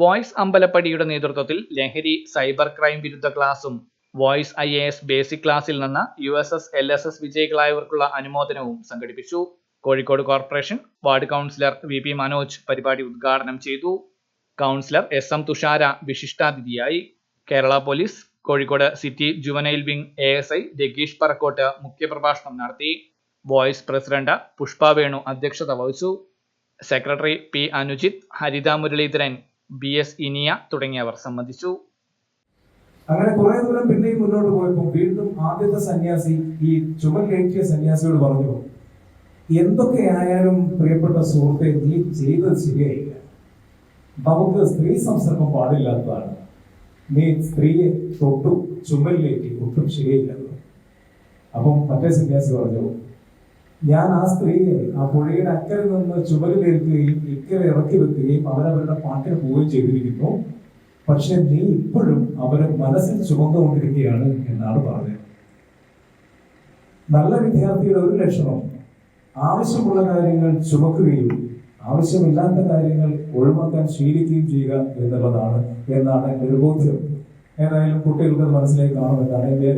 Voice അമ്പലപ്പടിയുടെ നേതൃത്വത്തിൽ ലഹരി cyber crime വിരുദ്ധ ക്ലാസും Voice I A S basic ക്ലാസ്സിൽ നിന്ന് U S S L S S വിജയികളായവർക്കുള്ള അനുമോദനവും സംഘടിപ്പിച്ചു. Kozhikode corporation ward councillor V P Manoj പരിപാടി ഉദ്ഘാടനം ചെയ്തു. Councillor S M Thushara വിശിഷ്ടാതിഥിയായി. Kerala police Kozhikode city juvenile wing A S I Rageesh Parakkot മുഖ്യപ്രഭാഷണം നടത്തി. Voice president Pushpa Venu അധ്യക്ഷത വഹിച്ചു. Secretary P Anujith Haritha Muraleedharan B S Iniya തുടങ്ങിയവർ സംബന്ധിച്ചു. അങ്ങനെ കുറെ ദൂരം പിന്നെയും മുന്നോട്ട് പോയപ്പോൾ വീണ്ടും ആദ്യത്തെ സന്യാസി ഈ ചുമലേറ്റിയ സന്യാസിയോട് പറഞ്ഞു എന്തൊക്കെ ആയാലും പ്രിയപ്പെട്ട സുഹൃത്തെ നീ ചെയ്തത് ശരിയായില്ല. നമുക്ക് സ്ത്രീ സംസർഗം പാടില്ലാത്തതാണ്. നീ സ്ത്രീയെ തൊട്ടു ചുമലിലേക്ക് ഒട്ടും ശരിയില്ല അപ്പം മറ്റേ സന്യാസി പറഞ്ഞു ഞാൻ ആ സ്ത്രീയെ ആ പുഴയുടെ അക്കരെ നിന്ന് ചുമലിലേൽക്കുകയും ഇക്കരെ ഇറക്കി വെക്കുകയും അവരവരുടെ പാട്ടിന് പോവുകയും ചെയ്തിരിക്കുന്നു. പക്ഷെ നീ ഇപ്പോഴും അവരെ മനസ്സിൽ ചുമന്നുകൊണ്ടിരിക്കുകയാണ് എന്നാണ് പറഞ്ഞത്. നല്ല വിദ്യാർത്ഥിയുടെ ഒരു ലക്ഷണം. ആവശ്യമുള്ള കാര്യങ്ങൾ ചുമക്കുകയും ആവശ്യമില്ലാത്ത കാര്യങ്ങൾ ഒഴിവാക്കാൻ ശീലിക്കുകയും ചെയ്യുക എന്നുള്ളതാണ് എന്നാണ് ഒരു ബോധ്യം. ഏതായാലും കുട്ടികൾക്ക് മനസ്സിലേക്ക് കാണുമെന്നാണ് എന്റെ